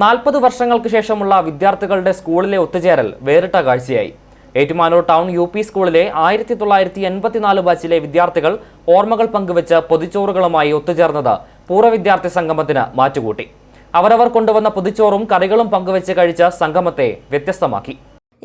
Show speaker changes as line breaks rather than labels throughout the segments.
നാൽപ്പത് വർഷങ്ങൾക്ക് ശേഷമുള്ള വിദ്യാർത്ഥികളുടെ സ്കൂളിലെ ഒത്തുചേരൽ വേറിട്ട കാഴ്ചയായി. ഏറ്റുമാനൂർ ടൗൺ യു പി സ്കൂളിലെ ആയിരത്തി തൊള്ളായിരത്തി എൺപത്തിനാല് ബാച്ചിലെ വിദ്യാർത്ഥികൾ ഓർമ്മകൾ പങ്കുവച്ച് പൊതിച്ചോറുകളുമായി ഒത്തുചേർന്നത് പൂർവ വിദ്യാർത്ഥി സംഗമത്തിന് മാറ്റുകൂട്ടി. അവരവർ കൊണ്ടുവന്ന പൊതിച്ചോറും കറികളും പങ്കുവച്ച് കഴിച്ച സംഗമത്തെ വ്യത്യസ്തമാക്കി.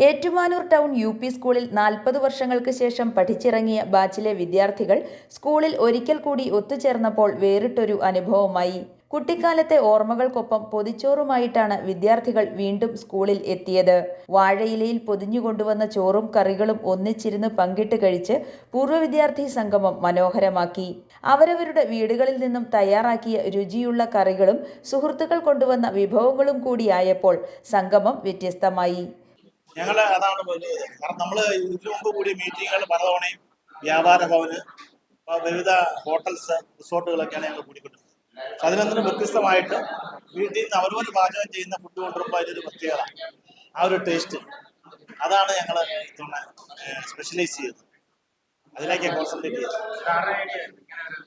ഏറ്റുമാനൂർ ടൗൺ യു പി സ്കൂളിൽ നാൽപ്പത് വർഷങ്ങൾക്ക് ശേഷം പഠിച്ചിറങ്ങിയ ബാച്ചിലെ വിദ്യാർത്ഥികൾ സ്കൂളിൽ ഒരിക്കൽ കൂടി ഒത്തുചേർന്നപ്പോൾ വേറിട്ടൊരു അനുഭവമായി. കുട്ടിക്കാലത്തെ ഓർമ്മകൾക്കൊപ്പം പൊതിച്ചോറുമായിട്ടാണ് വിദ്യാർത്ഥികൾ വീണ്ടും സ്കൂളിൽ എത്തിയത്. വാഴയിലയിൽ പൊതിഞ്ഞുകൊണ്ടുവന്ന ചോറും കറികളും ഒന്നിച്ചിരുന്ന് പങ്കിട്ട് കഴിച്ച് പൂർവ വിദ്യാർത്ഥി സംഗമം മനോഹരമാക്കി. അവരവരുടെ വീടുകളിൽ നിന്നും തയ്യാറാക്കിയ രുചിയുള്ള കറികളും സുഹൃത്തുക്കൾ കൊണ്ടുവന്ന വിഭവങ്ങളും കൂടിയായപ്പോൾ സംഗമം വ്യത്യസ്തമായി.
ഞങ്ങൾ അതാണ് കാരണം നമ്മൾ ഇതിനു മുമ്പ് കൂടിയ മീറ്റിങ്ങുകൾ പലതവണയും വ്യാപാര ഭവന് വിവിധ ഹോട്ടൽസ് റിസോർട്ടുകളൊക്കെയാണ് ഞങ്ങൾ കൂടിക്കൊണ്ടിരുന്നത്. അതിനൊന്നും വ്യത്യസ്തമായിട്ട് വീട്ടിൽ നിന്ന് അവരവർ പാചകം ചെയ്യുന്ന ഫുഡ് കൊണ്ടുവരുമ്പോൾ അതിനൊരു പ്രത്യേകത. ആ ഒരു ടേസ്റ്റ് അതാണ് ഞങ്ങൾ ഇത്തവണ സ്പെഷ്യലൈസ് ചെയ്തത്. അതിലേക്ക് കോൺസെൻട്രേറ്റ് ചെയ്തത്.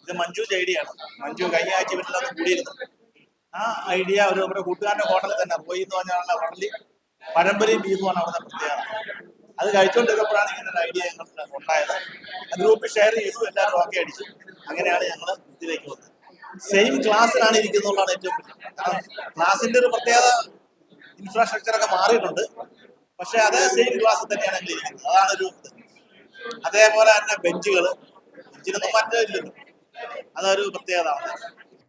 ഇത് മഞ്ജുവിന്റെ ഐഡിയ ആണ്. മഞ്ജു കഴിഞ്ഞ ആഴ്ച വീട്ടിലൊന്ന് കൂടിയിരുന്നു. ആ ഐഡിയ ഒരു നമ്മുടെ കൂട്ടുകാരന്റെ ഹോട്ടലിൽ തന്നെ പോയി എന്ന് പറഞ്ഞാൽ ഹോട്ടലിൽ പഴംപരിയും ബീഫുമാണ് അവിടെ പ്രത്യേകത. അത് കഴിച്ചുകൊണ്ടിരുന്നപ്പോഴാണ് ഇങ്ങനെ ഒരു ഐഡിയ ഞങ്ങൾക്ക് ഉണ്ടായത്. അത് ഗ്രൂപ്പിൽ ഷെയർ ചെയ്തു എല്ലാവരും ഓക്കെ അടിച്ചു. അങ്ങനെയാണ് ഞങ്ങൾ ഇതിലേക്ക് വന്നത്. സെയിം ക്ലാസ്സിലാണ് ഇരിക്കുന്നതാണ് ഏറ്റവും കാരണം ക്ലാസ്സിന്റെ ഒരു പ്രത്യേകത ഇൻഫ്രാസ്ട്രക്ചറൊക്കെ മാറിയിട്ടുണ്ട്. പക്ഷെ അതേ സെയിം ക്ലാസ്സിൽ തന്നെയാണ് ഞങ്ങൾ ഇരിക്കുന്നത്. അതാണ് ഒരു ഇത്. അതേപോലെ തന്നെ ബെഞ്ചുകൾ ബെഞ്ചിനൊന്നും മാറ്റമില്ലല്ലോ. അതൊരു പ്രത്യേകത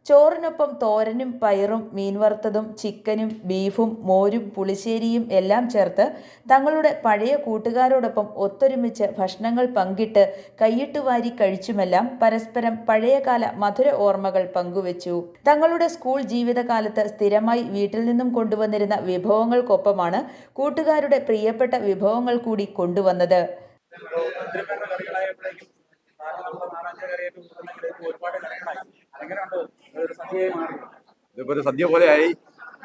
ചോറിനൊപ്പം തോരനും പയറും മീൻ വറുത്തതും ചിക്കനും ബീഫും മോരും പുളിശ്ശേരിയും എല്ലാം ചേർത്ത് തങ്ങളുടെ പഴയ കൂട്ടുകാരോടൊപ്പം ഒത്തൊരുമിച്ച് ഭക്ഷണങ്ങൾ പങ്കിട്ട് കൈയിട്ട് വാരി കഴിച്ചുമെല്ലാം പരസ്പരം പഴയകാല മധുര ഓർമ്മകൾ പങ്കുവച്ചു. തങ്ങളുടെ സ്കൂൾ ജീവിതകാലത്ത് സ്ഥിരമായി വീട്ടിൽ നിന്നും കൊണ്ടുവന്നിരുന്ന വിഭവങ്ങൾക്കൊപ്പമാണ് കൂട്ടുകാരുടെ പ്രിയപ്പെട്ട വിഭവങ്ങൾ കൂടി കൊണ്ടുവന്നത്.
ഒരുപാട് കറികളായി
ഇതിപ്പോ ഒരു സദ്യ പോലെയായി.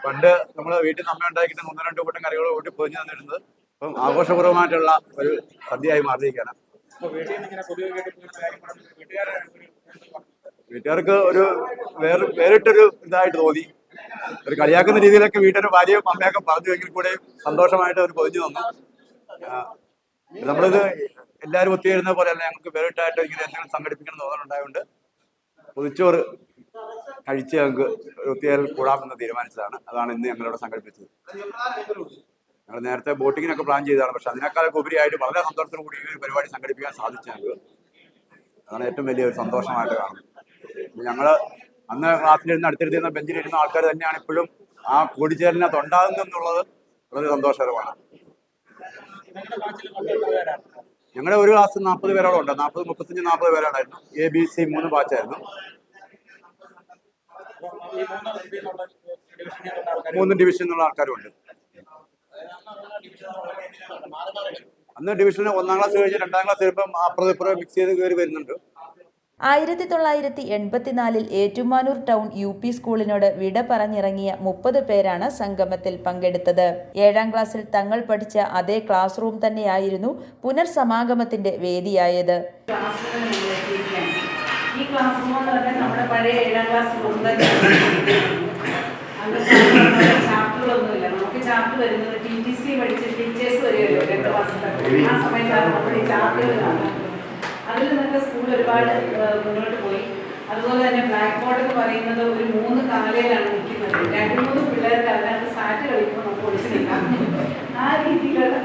പണ്ട് നമ്മൾ വീട്ടിൽ നമ്മൾ അമ്മ ഉണ്ടാക്കിയിട്ട് ഒന്നോ രണ്ടോ കൂട്ടം കറികൾ കൂട്ടി പൊതിഞ്ഞു തന്നിരുന്നത് ഇപ്പം ആഘോഷപൂർവമായിട്ടുള്ള ഒരു സദ്യയായി മാറിയിരിക്കുകയാണ്.
വീട്ടുകാരെ
വീട്ടുകാർക്ക് ഒരു വേറെ വേറിട്ടൊരു ഇതായിട്ട് തോന്നി. ഒരു കളിയാക്കുന്ന രീതിയിലൊക്കെ വീട്ടിൽ ഭാര്യയും അമ്മയൊക്കെ പറഞ്ഞു എങ്കിൽ കൂടെ സന്തോഷമായിട്ട് അവർ പൊതിഞ്ഞു തന്നു. നമ്മളിത് എല്ലാവരും ഒത്തുചേരുന്ന പോലെയല്ല ഞങ്ങൾക്ക് വേറിട്ടായിട്ട് ഇങ്ങനെ എന്തെങ്കിലും സംഘടിപ്പിക്കണം എന്ന് തോന്നുന്നുണ്ടായതുകൊണ്ട് പൊതിച്ചോറ് കഴിച്ച് ഞങ്ങൾക്ക് ഒത്തിരി കൂടാമെന്ന് തീരുമാനിച്ചതാണ്. അതാണ് ഇന്ന് ഞങ്ങളിവിടെ സംഘടിപ്പിച്ചത് ഞങ്ങൾ നേരത്തെ ബോട്ടിങ്ങിനൊക്കെ പ്ലാൻ ചെയ്തതാണ്. പക്ഷെ അതിനേക്കാളൊക്കെ ഉപരിയായിട്ട് വളരെ സന്തോഷത്തോടു കൂടി ഈ ഒരു പരിപാടി സംഘടിപ്പിക്കാൻ സാധിച്ചു ഞങ്ങൾക്ക് അതാണ് ഏറ്റവും വലിയ ഒരു സന്തോഷമായിട്ട് കാണുന്നത്. ഞങ്ങൾ അന്ന് ക്ലാസ്സിലിരുന്ന് അടുത്തിരുത്തിരുന്ന ബെഞ്ചിലിരുന്ന ആൾക്കാർ തന്നെയാണ് ഇപ്പോഴും ആ കൂടിച്ചേരലിനകത്ത് തൊണ്ടാകുന്നുള്ളത് വളരെ സന്തോഷകരമാണ്. ഞങ്ങളുടെ ഒരു ക്ലാസ് നാൽപ്പത് പേരോളം ഉണ്ട്. നാൽപ്പത് മുപ്പത്തഞ്ച് നാൽപ്പത് പേരോളായിരുന്നു എ ബി സി മൂന്ന് ബാച്ചായിരുന്നു
ഈ മൂന്ന് ഇതിൽ നിന്നുള്ള ഡിവിഷനിൽ നിന്നുള്ള ആൾക്കാർ
മൂന്ന് ഡിവിഷൻ എന്നുള്ള ആൾക്കാരും ഉണ്ട് അന്ന് ഡിവിഷന് ഒന്നാം ക്ലാസ് കഴിഞ്ഞ് രണ്ടാം ക്ലാസ് വരുമ്പം അപ്പുറം ഇപ്പുറം മിക്സ് ചെയ്ത് കയറി വരുന്നുണ്ട്.
ആയിരത്തി തൊള്ളായിരത്തി എൺപത്തിനാലിൽ ഏറ്റുമാനൂർ ടൗൺ യു പി സ്കൂളിനോട് വിട പറഞ്ഞിറങ്ങിയ മുപ്പത് പേരാണ് സംഗമത്തിൽ പങ്കെടുത്തത്. ഏഴാം ക്ലാസ്സിൽ തങ്ങൾ പഠിച്ച അതേ ക്ലാസ് റൂം തന്നെയായിരുന്നു പുനർസമാഗമത്തിന്റെ വേദിയായത്.
ഈ ക്ലാസ് റൂം എന്ന് പറഞ്ഞാൽ നമ്മുടെ പഴയ ഏഴാം ക്ലാസ് റൂം തന്നെ അന്ന് ചാപ്റ്ററുകളൊന്നുമില്ല നമുക്ക് ചാപ്റ്റർ വരുന്നത് ടി ടി സി പഠിച്ച ടീച്ചേഴ്സ് വരികയല്ലോ രണ്ട് മാസത്തെ ആ സമയത്താണ് നമ്മൾ ഈ കാണുന്നത് അതിൽ നിന്നൊക്കെ സ്കൂൾ ഒരുപാട് മുന്നോട്ട് പോയി. അതുപോലെ തന്നെ ബ്ലാക്ക് ബോർഡ് എന്ന് പറയുന്നത് ഒരു മൂന്ന് കാലയിലാണ് നിൽക്കുന്നത്. രണ്ട് മൂന്ന് പിള്ളേർക്ക് അതിനകത്ത് സാറ്റ് കളിക്കുമ്പോൾ നമുക്ക് ഒളിച്ചു നിൽക്കാം. ആ രീതിയിലുള്ള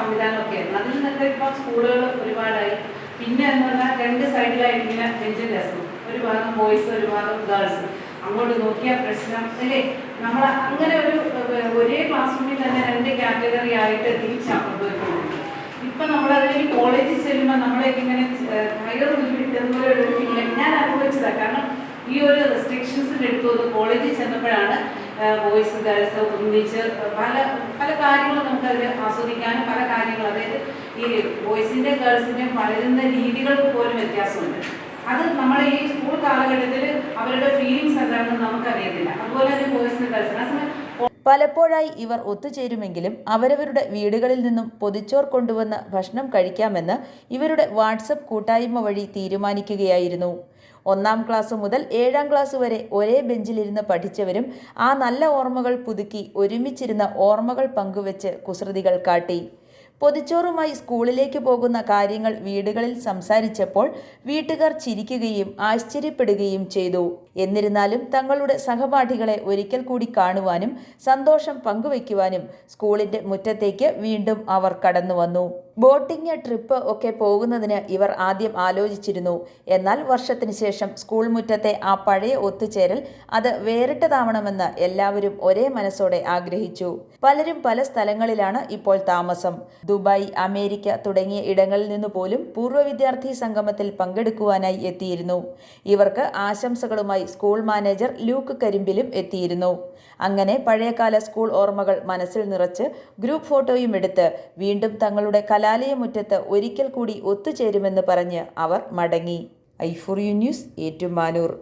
സംവിധാനമൊക്കെയായിരുന്നു. അതിൽ നിന്നൊക്കെ ഇപ്പം സ്കൂളുകൾ ഒരുപാടായി. പിന്നെ എന്ന് പറഞ്ഞാൽ രണ്ട് സൈഡിലായിട്ട് ഇങ്ങനെ ബെഞ്ചും രസം ഒരു ഭാഗം ബോയ്സ് ഒരു ഗേൾസ് അങ്ങോട്ട് നോക്കിയാൽ പ്രശ്നം. അല്ലേ? നമ്മൾ അങ്ങനെ ഒരു ഒരേ ക്ലാസ് റൂമിൽ തന്നെ രണ്ട് കാറ്റഗറി ആയിട്ട് തിരിച്ചാണ് കൊണ്ടുപോയിക്കൊണ്ടിരുന്നത് ഇപ്പൊ നമ്മൾ അതിലേക്ക് കോളേജിൽ ചെല്ലുമ്പോൾ നമ്മളെ ഇങ്ങനെ ഭയങ്കര ഉൾവിട്ടുന്നപോലെ ഒരു ഫീലിംഗ് ഞാൻ അനുഭവിച്ചതാണ് കാരണം ഈ ഒരു റെസ്ട്രിക്ഷൻസ് എടുത്തു കോളേജിൽ ചെന്നപ്പോഴാണ് ബോയ്സ് ഗേൾസ് ഒന്നിച്ച് പല പല കാര്യങ്ങളും നമുക്ക് അതിൽ ആസ്വദിക്കാനും പല കാര്യങ്ങളും അതായത് ഈ ബോയ്സിന്റെ ഗേൾസിന്റെയും വളരുന്ന രീതികൾക്ക് പോലും വ്യത്യാസമുണ്ട്. അത് നമ്മൾ ഈ സ്കൂൾ കാലഘട്ടത്തിൽ അവരുടെ ഫീലിങ്സ് എന്താണെന്ന് നമുക്കറിയത്തില്ല. അതുപോലെ തന്നെ പേഴ്സണൽ സമയം
പലപ്പോഴായി ഇവർ ഒത്തുചേരുമെങ്കിലും അവരവരുടെ വീടുകളിൽ നിന്നും പൊതിച്ചോർ കൊണ്ടുവന്ന് ഭക്ഷണം കഴിക്കാമെന്ന് ഇവരുടെ വാട്സപ്പ് കൂട്ടായ്മ വഴി തീരുമാനിക്കുകയായിരുന്നു. ഒന്നാം ക്ലാസ് മുതൽ ഏഴാം ക്ലാസ് വരെ ഒരേ ബെഞ്ചിലിരുന്ന് പഠിച്ചവരും ആ നല്ല ഓർമ്മകൾ പുതുക്കി ഒരുമിച്ചിരുന്ന ഓർമ്മകൾ പങ്കുവെച്ച് കുസൃതികൾ കാട്ടി. പൊതിച്ചോറുമായി സ്കൂളിലേക്ക് പോകുന്ന കാര്യങ്ങൾ വീടുകളിൽ സംസാരിച്ചപ്പോൾ വീട്ടുകാർ ചിരിക്കുകയും ആശ്ചര്യപ്പെടുകയും ചെയ്തു. എന്നിരുന്നാലും തങ്ങളുടെ സഹപാഠികളെ ഒരിക്കൽ കൂടി കാണുവാനും സന്തോഷം പങ്കുവയ്ക്കുവാനും സ്കൂളിന്റെ മുറ്റത്തേക്ക് വീണ്ടും അവർ കടന്നു വന്നു. ബോട്ടിംഗ് ട്രിപ്പ് ഒക്കെ പോകുന്നതിന് ഇവർ ആദ്യം ആലോചിച്ചിരുന്നു. എന്നാൽ വർഷത്തിന് ശേഷം സ്കൂൾ മുറ്റത്തെ ആ പഴയ ഒത്തുചേരൽ അത് വേറിട്ടതാവണമെന്ന് എല്ലാവരും ഒരേ മനസ്സോടെ ആഗ്രഹിച്ചു. പലരും പല സ്ഥലങ്ങളിലാണ് ഇപ്പോൾ താമസം. ദുബായ് അമേരിക്ക തുടങ്ങിയ ഇടങ്ങളിൽ നിന്ന് പോലും പൂർവ വിദ്യാർത്ഥി സംഗമത്തിൽ പങ്കെടുക്കുവാനായി എത്തിയിരുന്നു. ഇവർക്ക് ആശംസകളുമായി സ്കൂൾ മാനേജർ ലൂക്ക് കരിമ്പിലും എത്തിയിരുന്നു. അങ്ങനെ പഴയകാല സ്കൂൾ ഓർമ്മകൾ മനസ്സിൽ നിറച്ച് ഗ്രൂപ്പ് ഫോട്ടോയും എടുത്ത് വീണ്ടും തങ്ങളുടെ കലാലയമുറ്റത്ത് ഒരിക്കൽ കൂടി ഒത്തുചേരുമെന്ന് പറഞ്ഞ് അവർ മടങ്ങി. ഐഫുറിയു ന്യൂസ് ഏറ്റുമാനൂർ.